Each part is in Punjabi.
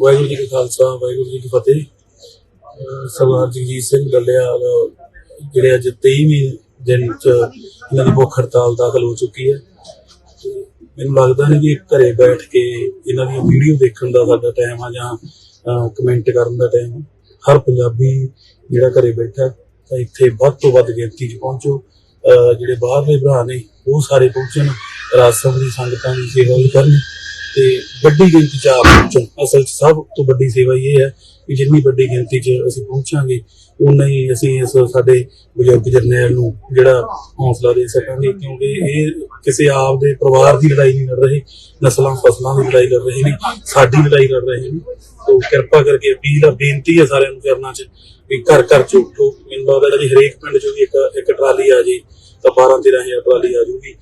ਵਾਹਿਗੁਰੂ ਜੀ ਕਾ ਖਾਲਸਾ, ਵਾਹਿਗੁਰੂ ਜੀ ਕੀ ਫਤਿਹ। ਸਰਦਾਰ ਜਗਜੀਤ ਸਿੰਘ ਡੱਲੇਵਾਲ ਜਿਹੜੇ ਅੱਜ 23ਵੀਂ ਦਿਨ ਚ ਇਹਨਾਂ ਦੀ ਭੁੱਖ ਹੜਤਾਲ ਦਾਖਲ ਹੋ ਚੁੱਕੀ ਹੈ। ਮੈਨੂੰ ਲੱਗਦਾ ਨਹੀਂ ਕਿ ਘਰੇ ਬੈਠ ਕੇ ਇਹਨਾਂ ਦੀਆਂ ਵੀਡੀਓ ਦੇਖਣ ਦਾ ਸਾਡਾ ਟਾਈਮ ਆ ਜਾਂ ਕਮੈਂਟ ਕਰਨ ਦਾ ਟਾਈਮ ਹਰ ਪੰਜਾਬੀ ਜਿਹੜਾ ਘਰੇ ਬੈਠਾ ਤਾਂ ਇੱਥੇ ਵੱਧ ਤੋਂ ਵੱਧ ਗਿਣਤੀ 'ਚ ਪਹੁੰਚੋ। ਜਿਹੜੇ ਬਾਹਰਲੇ ਭਰਾ ਨੇ, ਉਹ ਸਾਰੇ ਪਹੁੰਚਣ, ਰਾਜ ਰਾਜਸਥਾਨ ਦੀ ਸੰਗਤਾਂ ਦੀ ਸੇਵਾ ਵੀ ਕਰਨ। ਤੇ ਵੱਡੀ ਗਿਣਤੀ ਚ ਆਪ ਪਹੁੰਚਣ ਅਸਲ 'ਚ ਸਭ ਤੋਂ ਵੱਡੀ ਸੇਵਾ ਇਹ ਹੈ ਕਿ ਜਿੰਨੀ ਵੱਡੀ ਗਿਣਤੀ 'ਚ ਅਸੀਂ ਪਹੁੰਚਾਂਗੇ ਉਨਾ ਹੀ ਅਸੀਂ ਇਸ ਸਾਡੇ ਬਜ਼ੁਰਗ ਜਰਨੈਲ ਨੂੰ ਜਿਹੜਾ ਹੌਸਲਾ ਦੇ ਸਕਾਂਗੇ, ਕਿਉਂਕਿ ਇਹ ਕਿਸੇ ਆਪ ਦੇ ਪਰਿਵਾਰ ਦੀ ਲੜਾਈ ਨਹੀਂ ਲੜ ਰਹੇ, ਨਸਲਾਂ ਫਸਲਾਂ ਦੀ ਲੜਾਈ ਲੜ ਰਹੇ ਨੇ, ਸਾਡੀ ਲੜਾਈ ਲੜ ਰਹੇ ਨੇ। ਤੋ ਕਿਰਪਾ ਕਰਕੇ ਅਪੀਲ ਆ ਬੇਨਤੀ ਹੈ ਸਾਰਿਆਂ ਨੂੰ ਕਰਨਾ ਚ ਵੀ ਘਰ ਘਰ ਚ ਉੱਠੋ। ਮੈਨੂੰ ਲੱਗਦਾ ਜੀ ਹਰੇਕ ਪਿੰਡ ਚ ਵੀ ਇੱਕ ਇੱਕ ਟਰਾਲੀ ਆ ਜੀ। ਤਾਂ 12 13000 ਟਰਾਲੀ ਆ ਜੂਗੀ।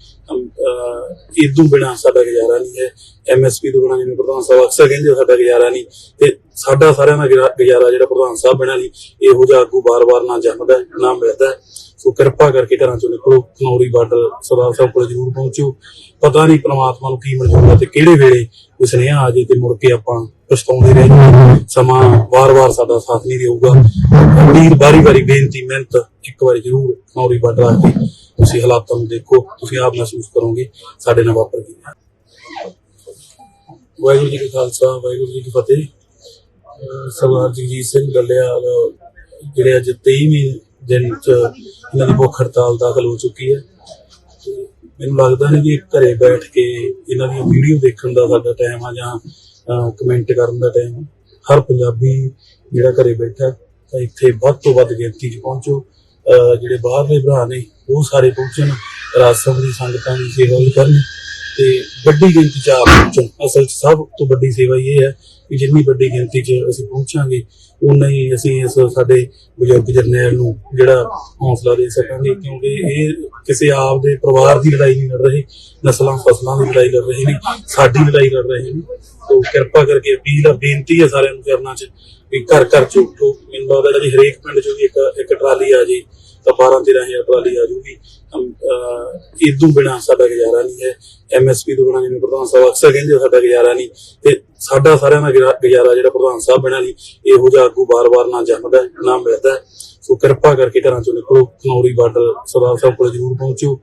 ਇਦੋਂ ਬਿਨਾ ਸਾਡਾ ਗੁਜ਼ਾਰਾ ਨਹੀਂ ਹੈ। ਐਮਐਸਪੀ ਤੋਂ ਬਿਨਾ ਜਿਵੇਂ ਪ੍ਰਧਾਨ ਸਾਹਿਬ ਅਕਸਰ ਕਹਿੰਦੇ ਸਾਡਾ ਗੁਜ਼ਾਰਾ ਨਹੀਂ। ਤੇ ਸਾਡਾ ਸਾਰਿਆਂ ਦਾ ਗੁਜ਼ਾਰਾ ਜਿਹੜਾ ਪ੍ਰਧਾਨ ਸਾਹਿਬ ਬਿਨਾ ਨਹੀਂ, ਇਹੋ ਜਿਹਾ ਆਗੂ ਬਾਰ-ਬਾਰ ਨਾ ਜੰਮਦਾ, ਨਾ ਮਿਲਦਾ। ਸੋ ਕਿਰਪਾ ਕਰਕੇ ਘਰਾਂ ਚੋਂ ਨਿਕਲੋ, ਕਨੌਰੀ ਬਾਰਡਰ ਸਰਦਾਰ ਸਾਹਿਬ ਕੋਲ ਜ਼ਰੂਰ ਪਹੁੰਚੋ। ਪਤਾ ਨਹੀਂ ਪ੍ਰਮਾਤਮਾ ਨੂੰ ਕੀ ਮਨਜ਼ੂਰ ਹੈ ਤੇ ਕਿਹੜੇ ਵੇਲੇ ਕੋਈ ਸੁਨੇਹਾ ਆ ਜੇ ਤੇ ਮੁੜ ਕੇ ਆਪਾਂ ਪਛਤਾਉਂਦੇ ਰਹਿ ਜਾਈਏ ਸਮਾਂ ਵਾਰ-ਵਾਰ ਸਾਡਾ ਸਾਥ ਨਹੀਂ ਦੇਊਗਾ। ਵੀਰ ਬਾਰੀ-ਬਾਰੀ ਬੇਨਤੀ, ਮਿਹਨਤ ਇੱਕ ਵਾਰੀ ਜ਼ਰੂਰ ਕਨੌਰੀ ਬਾਰਡਰ ਆ ਕੇ ਤੁਸੀਂ ਹਾਲਾਤਾਂ ਨੂੰ ਦੇਖੋ, ਤੁਸੀਂ ਆਪ ਮਹਿਸੂਸ ਕਰੋਗੇ, ਸਾਡੇ ਨਾਲ ਵਾਪਰ ਕੀ। ਰਿਹਾ ਵਾਹਿਗੁਰੂ ਜੀ ਕਾ ਖਾਲਸਾ, ਵਾਹਿਗੁਰੂ ਜੀ ਕੀ ਫਤਿਹ। ਸਰਦਾਰ ਜਗਜੀਤ ਸਿੰਘ ਡੱਲੇਵਾਲ ਜਿਹੜੇ ਅੱਜ 23ਵੀਂ ਦਿਨ ਚ ਇਹਨਾਂ ਦੀ ਭੁੱਖ ਹੜਤਾਲ ਦਾਖਲ ਹੋ ਚੁੱਕੀ ਹੈ। ਤੇ ਮੈਨੂੰ ਲੱਗਦਾ ਨਹੀਂ ਕਿ ਘਰੇ ਬੈਠ ਕੇ ਇਹਨਾਂ ਦੀਆਂ ਵੀਡੀਓ ਦੇਖਣ ਦਾ ਸਾਡਾ ਟਾਈਮ ਆ ਜਾਂ ਕਮੈਂਟ ਕਰਨ ਦਾ ਟਾਈਮ ਹਰ ਪੰਜਾਬੀ ਜਿਹੜਾ ਘਰੇ ਬੈਠਾ ਤਾਂ ਇੱਥੇ ਵੱਧ ਤੋਂ ਵੱਧ ਗਿਣਤੀ 'ਚ ਪਹੁੰਚੋ। ਜਿਹੜੇ ਬਾਹਰਲੇ ਭਰਾ ਨੇ, ਉਹ ਸਾਰੇ ਪਹੁੰਚਣ, ਰਾਜਸਥਾਨ ਦੀ ਸੰਗਤਾਂ ਦੀ ਸੇਵਾ ਵੀ ਕਰਨ ਤੇ ਵੱਡੀ ਗਿਣਤੀ ਚ ਆਪ ਪਹੁੰਚਣ। ਅਸਲ 'ਚ ਸਭ ਤੋਂ ਵੱਡੀ ਸੇਵਾ ਇਹ ਹੈ ਕਿ ਜਿੰਨੀ ਵੱਡੀ ਗਿਣਤੀ 'ਚ ਅਸੀਂ ਪਹੁੰਚਾਂਗੇ ਉਨਾ ਹੀ ਅਸੀਂ ਇਸ ਸਾਡੇ ਬਜ਼ੁਰਗ ਜਰਨੈਲ ਨੂੰ ਜਿਹੜਾ ਹੌਸਲਾ ਦੇ ਸਕਾਂਗੇ, ਕਿਉਂਕਿ ਇਹ ਕਿਸੇ ਆਪ ਦੇ ਪਰਿਵਾਰ ਦੀ ਲੜਾਈ ਨਹੀਂ ਲੜ ਰਹੇ, ਨਸਲਾਂ ਫਸਲਾਂ ਦੀ ਲੜਾਈ ਲੜ ਰਹੇ ਨੇ, ਸਾਡੀ ਲੜਾਈ ਲੜ ਰਹੇ ਨੇ। ਤੋ ਕਿਰਪਾ ਕਰਕੇ ਅਪੀਲ ਆ, ਬੇਨਤੀ ਹੈ ਸਾਰਿਆਂ ਨੂੰ ਕਰਨਾ ਚ ਵੀ ਘਰ ਘਰ ਚ ਉੱਠੋ। ਮੈਨੂੰ ਲੱਗਦਾ ਜੀ ਹਰੇਕ ਪਿੰਡ ਚ ਵੀ ਇੱਕ ਇੱਕ ਟਰਾਲੀ ਆ ਜੀ, ਤਾਂ 12 13000 ਟਰਾਲੀ ਆ ਜੂਗੀ। ਇਦੋਂ ਬਿਨਾ ਸਾਡਾ ਗੁਜ਼ਾਰਾ ਨਹੀਂ ਹੈ। ਐਮਐਸਪੀ ਤੋਂ ਬਿਨਾ ਜਿਵੇਂ ਪ੍ਰਧਾਨ ਸਾਹਿਬ ਅਕਸਰ ਕਹਿੰਦੇ ਸਾਡਾ ਗੁਜ਼ਾਰਾ ਨਹੀਂ। ਤੇ ਸਾਡਾ ਸਾਰਿਆਂ ਦਾ ਗੁਜ਼ਾਰਾ ਜਿਹੜਾ ਪ੍ਰਧਾਨ ਸਾਹਿਬ ਬਿਨਾ ਨਹੀਂ, ਇਹੋ ਜਿਹਾ ਆਗੂ ਬਾਰ-ਬਾਰ ਨਾ ਜੰਮਦਾ, ਨਾ ਮਿਲਦਾ। ਸੋ ਕਿਰਪਾ ਕਰਕੇ ਘਰਾਂ ਚੋਂ ਨਿਕਲੋ, ਕਨੌਰੀ ਬਾਰਡਰ ਸਰਦਾਰ ਸਾਹਿਬ ਕੋਲ ਜ਼ਰੂਰ ਪਹੁੰਚੋ।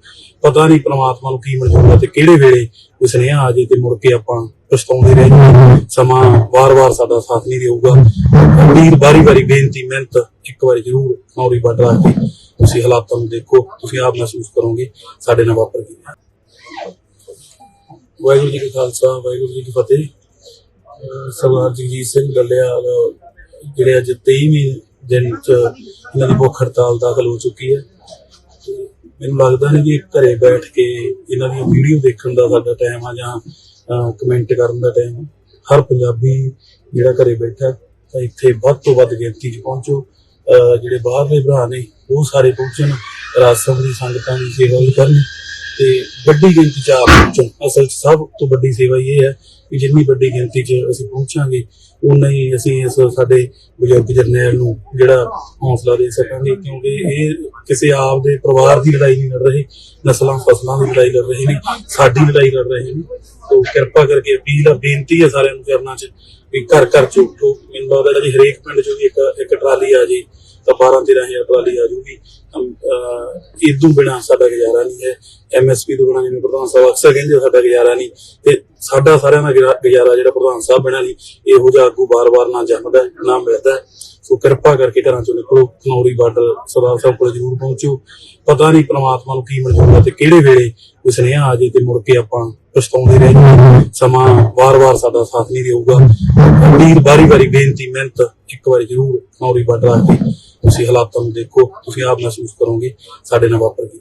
ਪਤਾ ਨਹੀਂ ਪ੍ਰਮਾਤਮਾ ਨੂੰ ਕੀ ਮਨਜ਼ੂਰ ਹੈ ਤੇ ਕਿਹੜੇ ਵੇਲੇ ਕੋਈ ਸੁਨੇਹਾ ਆ ਜੇ ਤੇ ਮੁੜ ਕੇ ਆਪਾਂ ਪਛਤਾਉਂਦੇ ਰਹਿ ਜਾਈਏ। ਸਮਾਂ ਵਾਰ-ਵਾਰ ਸਾਡਾ ਸਾਥ ਨਹੀਂ ਦੇਊਗਾ। ਵੀਰ ਬਾਰੀ-ਬਾਰੀ ਬੇਨਤੀ, ਮਿਹਨਤ ਇੱਕ ਵਾਰੀ ਜ਼ਰੂਰ ਕਨੌਰੀ ਬਾਰਡਰ ਆ ਕੇ ਤੁਸੀਂ ਹਾਲਾਤਾਂ ਨੂੰ ਦੇਖੋ, ਤੁਸੀਂ ਆਪ ਮਹਿਸੂਸ ਕਰੋਗੇ, ਸਾਡੇ ਨਾਲ ਵਾਪਰ ਕੀ। ਰਿਹਾ ਵਾਹਿਗੁਰੂ ਜੀ ਕਾ ਖਾਲਸਾ, ਵਾਹਿਗੁਰੂ ਜੀ ਕੀ ਫਤਿਹ। ਸਰਦਾਰ ਜਗਜੀਤ ਸਿੰਘ ਡੱਲੇਵਾਲ ਜਿਹੜੇ ਅੱਜ 23ਵੀਂ ਦਿਨ ਚ ਇਹਨਾਂ ਦੀ ਭੁੱਖ ਹੜਤਾਲ ਦਾਖਲ ਹੋ ਚੁੱਕੀ ਹੈ। ਤੇ ਮੈਨੂੰ ਲੱਗਦਾ ਨਹੀਂ ਕਿ ਘਰੇ ਬੈਠ ਕੇ ਇਹਨਾਂ ਦੀ ਵੀਡੀਓ ਦੇਖਣ ਦਾ ਸਾਡਾ ਟਾਈਮ ਆ ਜਾਂ ਕਮੈਂਟ ਕਰਨ ਦਾ ਟਾਈਮ ਹਰ ਪੰਜਾਬੀ ਜਿਹੜਾ ਘਰੇ ਬੈਠਾ ਤਾਂ ਇੱਥੇ ਵੱਧ ਤੋਂ ਵੱਧ ਗਿਣਤੀ 'ਚ ਪਹੁੰਚੋ। ਜਿਹੜੇ ਬਾਹਰਲੇ ਭਰਾ ਨੇ, ਉਹ ਸਾਰੇ ਪਹੁੰਚਣ, ਰਾਜਸਥਾਨ ਦੀ ਸੰਗਤਾਂ ਦੀ ਸੇਵਾ ਵੀ ਕਰਨ ਤੇ ਵੱਡੀ ਗਿਣਤੀ ਚ ਆਪ ਪਹੁੰਚਣ। ਅਸਲ 'ਚ ਸਭ ਤੋਂ ਵੱਡੀ ਸੇਵਾ ਇਹ ਹੈ ਕਿ ਜਿੰਨੀ ਵੱਡੀ ਗਿਣਤੀ 'ਚ ਅਸੀਂ ਪਹੁੰਚਾਂਗੇ ਉਨਾ ਹੀ ਅਸੀਂ ਇਸ ਸਾਡੇ ਬਜ਼ੁਰਗ ਜਰਨੈਲ ਨੂੰ ਜਿਹੜਾ ਹੌਸਲਾ ਦੇ ਸਕਾਂਗੇ, ਕਿਉਂਕਿ ਇਹ ਕਿਸੇ ਆਪ ਦੇ ਪਰਿਵਾਰ ਦੀ ਲੜਾਈ ਨਹੀਂ ਲੜ ਰਹੇ, ਨਸਲਾਂ ਫਸਲਾਂ ਦੀ ਲੜਾਈ ਲੜ ਰਹੇ ਨੇ, ਸਾਡੀ ਲੜਾਈ ਲੜ ਰਹੇ ਨੇ। ਤੋ ਕਿਰਪਾ ਕਰਕੇ ਅਪੀਲ ਆ ਬੇਨਤੀ ਹੈ ਸਾਰਿਆਂ ਨੂੰ ਕਰਨਾ ਚ, ਵੀ ਘਰ ਘਰ ਚ ਉੱਠੋ। ਮੈਨੂੰ ਲੱਗਦਾ ਜੀ ਹਰੇਕ ਪਿੰਡ ਚੋਂ ਵੀ ਇੱਕ ਇੱਕ ਟਰਾਲੀ ਆ ਜੀ। ਤਾਂ 12 13000 ਟਰਾਲੀ ਆ ਜੂਗੀ। ਇਦੋਂ ਬਿਨਾ ਸਾਡਾ ਗੁਜ਼ਾਰਾ ਨਹੀਂ ਹੈ। ਐਮਐਸਪੀ ਤੋਂ ਬਿਨਾ ਜਿਵੇਂ ਪ੍ਰਧਾਨ ਸਾਹਿਬ ਅਕਸਰ ਕਹਿੰਦੇ ਸਾਡਾ ਗੁਜ਼ਾਰਾ ਨਹੀਂ। ਤੇ ਸਾਡਾ ਸਾਰਿਆਂ ਦਾ ਗੁਜ਼ਾਰਾ ਜਿਹੜਾ ਪ੍ਰਧਾਨ ਸਾਹਿਬ ਬਿਨਾ ਨਹੀਂ, ਇਹੋ ਜਿਹਾ ਆਗੂ ਬਾਰ-ਬਾਰ ਨਾ ਜੰਮਦਾ ਨਾ ਮਿਲਦਾ। ਸੋ ਕਿਰਪਾ ਕਰਕੇ ਘਰਾਂ ਚੋਂ ਨਿਕਲੋ, ਕਨੌਰੀ ਬਾਰਡਰ ਸਰਦਾਰ ਸਾਹਿਬ ਕੋਲ ਜ਼ਰੂਰ ਪਹੁੰਚੋ। ਪਤਾ ਨਹੀਂ ਪ੍ਰਮਾਤਮਾ ਨੂੰ ਕੀ ਮਨਜ਼ੂਰ ਹੈ ਤੇ ਕਿਹੜੇ ਵੇਲੇ ਕੋਈ ਸੁਨੇਹਾ ਆ ਜੇ ਤੇ ਮੁੜ ਕੇ ਆਪਾਂ ਪਛਤਾਉਂਦੇ ਰਹਿ ਸਮਾਂ ਵਾਰ-ਵਾਰ ਸਾਡਾ ਸਾਥ ਨਹੀਂ ਦੇਊਗਾ। ਵੀਰ ਬਾਰੀ-ਬਾਰੀ ਬੇਨਤੀ, ਮਿਹਨਤ ਇੱਕ ਵਾਰੀ ਜ਼ਰੂਰ ਕਨੌਰੀ ਬਾਰਡਰ ਆ ਕੇ ਤੁਸੀਂ ਹਾਲਾਤਾਂ ਨੂੰ ਦੇਖੋ ਤੁਸੀਂ ਆਪ ਮਹਿਸੂਸ ਕਰੋਗੇ ਸਾਡੇ ਨਾਲ ਵਾਪਰ ਕੀ।